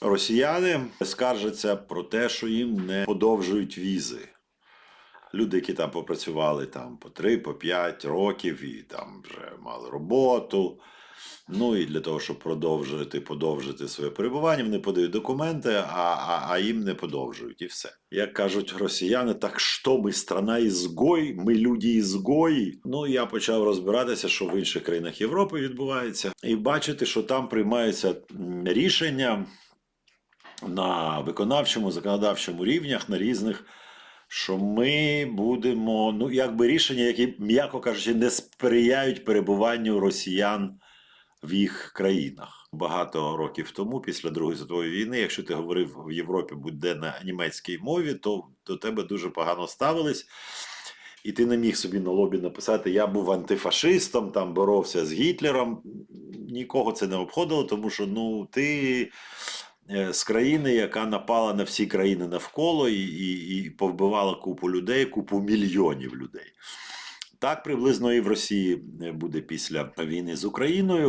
Росіяни скаржаться про те, що їм не подовжують візи. Люди, які там попрацювали там по 3, по 5 років і там вже мали роботу. Ну і для того, щоб продовжити подовжити своє перебування, вони подають документи, а, а, а їм не подовжують, і все. Як кажуть росіяни, так що ми страна ізгой, ми люди ізгої. Ну я почав розбиратися, що в інших країнах Європи відбувається, і бачити, що там приймаються рішення на виконавчому, законодавчому рівнях на різних. Що ми будемо, ну якби рішення, які, м'яко кажучи, не сприяють перебуванню росіян в їх країнах. Багато років тому, після Другої світової війни, якщо ти говорив в Європі будь-де на німецькій мові, то до тебе дуже погано ставились. І ти не міг собі на лобі написати: Я був антифашистом, там боровся з Гітлером. Нікого це не обходило, тому що ну ти з країни, яка напала на всі країни навколо і, і, і повбивала купу людей, купу мільйонів людей. Так приблизно і в Росії е, буде після війни з Україною.